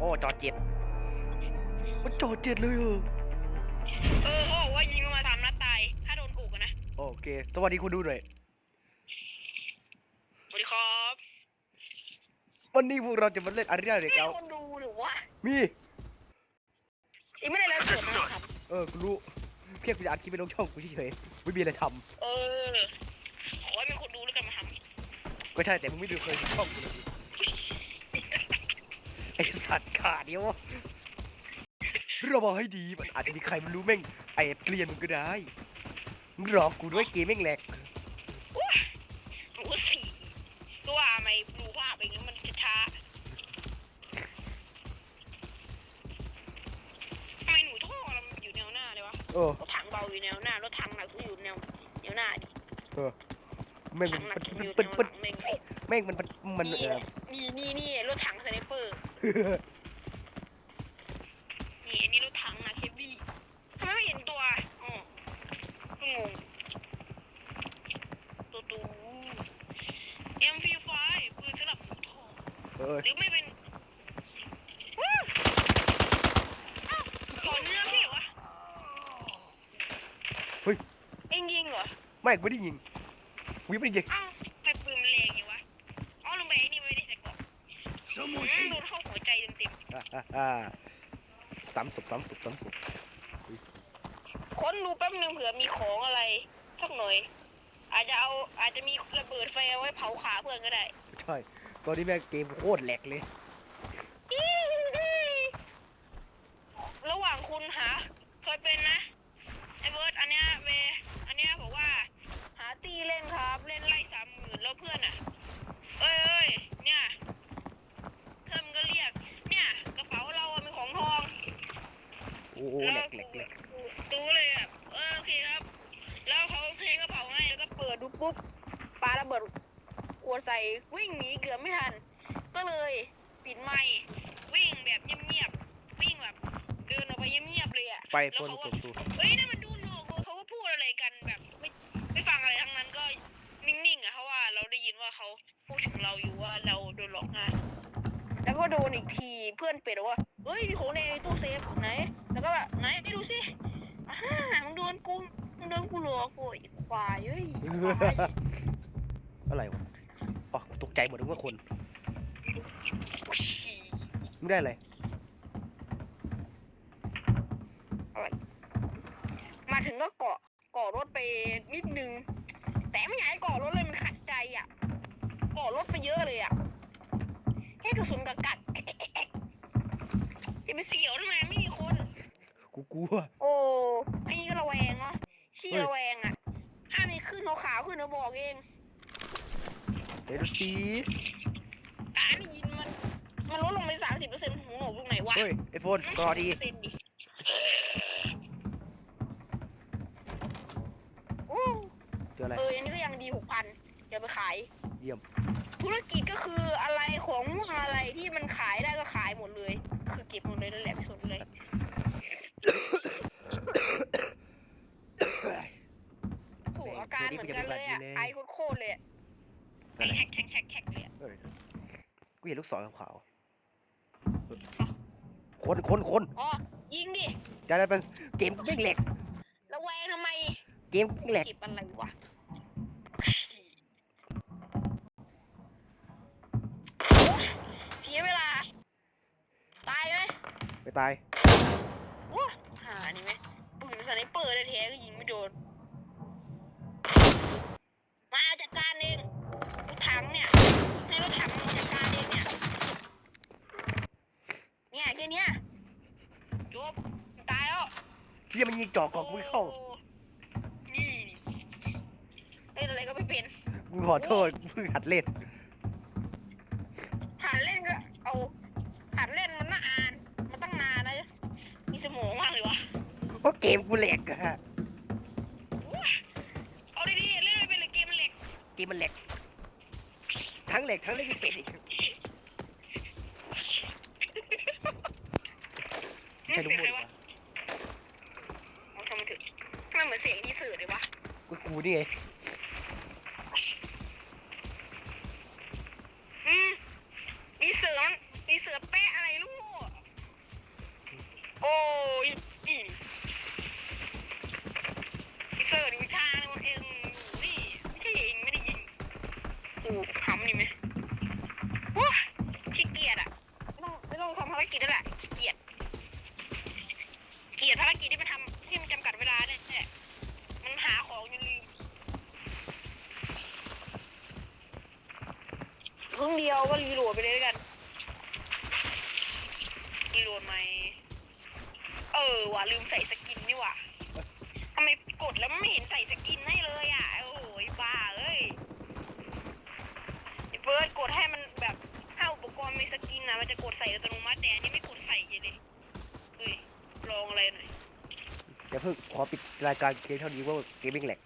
โอ้จอเจ็ดมันจอเจ็ดเลยเหรอเออเขาบอกว่ายิงมาสามนัดตาย ถ้าโดนอุกอะนะ โอเค สวัสดีคุณดูหน่อยสวัสดีครับวันนี้พวกเราจะมาเล่นอารีนาเด็กไม่เอาคนดูหรือว่ามี อีกไม่ได้แล้วเกิดมาครับเออกูรู้เพียงกูจะอัดคลิปไปลงช่องกูเฉยๆไม่มีอะไรทเออขอให้มีคนดูแล้วกันมาทำก็ใช่แต่มึงไม่ดูเคยดูช่องกูเลย ไอสัตว์ขาเดียวระวังให้ดีมันอาจจะมีใครมันรู้แม่งไอ้เกลียนมึงก็ได้มึงหลอกกูด้วยเกมแม่งแหลกำรู้สิก็ว่าไม่ดูภาพอย่างนี้มันช้าทำไมหนูท่อเรามันอยู่แนวหน้าเลยวะเออรถถังเบาอยู่แนวหน้ารถถังหนักก็อยู่แนวแนวหน้าดิแม่งถัมันงหนักมันอยู่มันแนวมันหลังแม่งแม่งมันมันมันเออนี่นี่นี่รถถังสไนเปอร์ นี่อันนี้รถถังอะเคบี้ทำไมไม่เห็นตัวอ๋อก็งงตัวตู MP5 ปืนสำหรับทองเออหรือไม่เป็นวู้อ้าวขอเนื้อพี่เหรอวะเฮ้ย เอ็งยิงเหรอ ไม่กูไม่ได้ยิงวิไม่ได้ยิงอ้าวไฟปืนมันแรงอย่างวะอ๋อลงไปไอ้นี่ไม่ได้ใส่เกราะอืมโดนเข้า หัวใจเต็มอ่าอ่าอ่าสามศพสามศพสามศพๆค้นดูแป๊บนึงเผื่อมีของอะไรสักหน่อย อาจจะเอาอาจจะมีระเบิดไฟเอาไว้เผาขาเพื่อนก็ได้ใช่ตอนนี้แม่งเกมโคตรแหลกเลย ระหว่างคุณหาเคยเป็นนะไอเบิร์ดอันเนี้ยเวอันเนี้ยบอกว่า หาตีเล่นครับ เล่นไล่สามหมื่นแล้วเพื่อนอะ เอ้ยเอ้ยเนี่ยเพื่อนมันก็เรียก เนี่ยกระเป๋าเราอะเป็นของทอง โอ้โหแหลกแหลกแหลกตู้เลยอะเออโอเคครับ แล้วเขาเทกระเป๋าให้แล้วก็เปิดดูปุ๊บปาระเบิดขวดใส่วิ่งหนีเกือบไม่ทัน ก็เลยปิดไมค์วิ่งแบบเงียบๆวิ่งแบบเดินออกไปเงียบๆเลยอะไปแล้โฟวนเขากก็ดตูเฮ้ยนั่นมันดูหนวกเลยเขาก็พูดอะไรกันแบบไม่ไม่ฟังอะไรทั้งนั้นก็นิ่งๆอะเพราะว่าเราได้ยินว่าเขาพูดถึงเราอยู่ว่าเราโดนหลอกงานแล้วก็โดนอีกทีเพื่อนเป็ดบอกว่าเฮ้ยมีของในตู้เซฟไหน แล้วก็แบบไหนไปดูสิอ่ามึงโดนกูมึงโดนกูหลอกโอ้ยควายเอ้ยควายอะไรวะอ๋อตกใจหมดนึกว่าคนมึงได้อะไรมาถึงก็เกาะเกาะรถไปนิดนึง แต่ไม่อยากให้เกาะรถเลยมันขัดใจอะเกาะรถไปเยอะเลยอะแค่กระสุนกับกัดจะไปเสียวทำไมไม่มีคน กูกลัว โอ้ไอ้นี่ก็ระแวงเนาะชี้เฮ้ยระแวงอะถ้ามีขึ้นขาวๆขึ้นเราบอกเองเดี๋ยวดูสิการยินมัน มันลดลงไปสามสิบเปอร์เซ็นต์หูหนวกตรงไหนวะเฮ้ยไอโฟนรอดี 30%ดิโอ้เจออะไร เอออันนี้ก็ยังดีหกพันเดี๋ยวไปขาย เยี่ยม ธุรกิจก็คืออะไรของม่วงอะไรที่มันขายได้ก็ขายหมดเลย คือเก็บหมดเลยนั่นแหละไม่สนเลยโหอาการเหมือนกันเลยอะ ไอโคตรๆเลยอะ ไออะไรแฮกแฮกแฮกแฮกเลยอะเอ้ยกูเห็นลูกศรขาวๆคนคนคนอ๋อ ยิงดิ จะได้เป็นเกมกูแม่งแหลกระแวงทำไมเกมกูแม่งแหลกเก็บอะไรวะ เสียเวลา ตายไหมไปตาย ว้าหานี่ไหมปืนสไนเปอร์แท้ๆก็ยิงไม่โดน มาจัดการเองรถถังเนี่ย ให้รถถังมาจัดการเองเนี่ย เนี่ยแค่เนี้ยจบตายแล้ว เชี่ยมันยิงจ่อก่อนกูไม่เข้าโอ้นี่เล่นอะไรก็ไม่เป็นกูขอโทษกูเพิ่งหัดเล่นหัดเล่นก็เอาหัดเล่นมันน่าอ่านมันตั้งนานนะมีสมองมากเลยวะเพราะเกมกูแหลกอะฮะเอาดีๆเล่นไม่เป็นเลยเกมมันเหล็กเกมมันแหลกทั้งแหลกทั้งเล่นไม่เป็นอีกใช่ทุกคนเสียงอะไรวะเอาทำไมถึง มันเหมือนเสียงที่สื่อเลยวะกูกูนี่ไง เดียวก็รีโหลดไปเลยแล้วกันรีโหลดไหมเออว่ะลืมใส่สกินนี่ว่ะทำไมกดแล้วไม่เห็นใส่สกินให้เลยอะโอ้ยบ้าเอ้ยไอ้เฟิร์สกดให้มันแบบถ้าอุปกรณ์มีสกินอะมันจะกดใส่อัตโนมัติแต่อันนี้ไม่กดใส่เลยเฮ้ยลองอะไรหน่อยเดี๋ยวเพิ่งขอปิดรายการเกมเท่านี้ว่าเกมมิ่งแหลก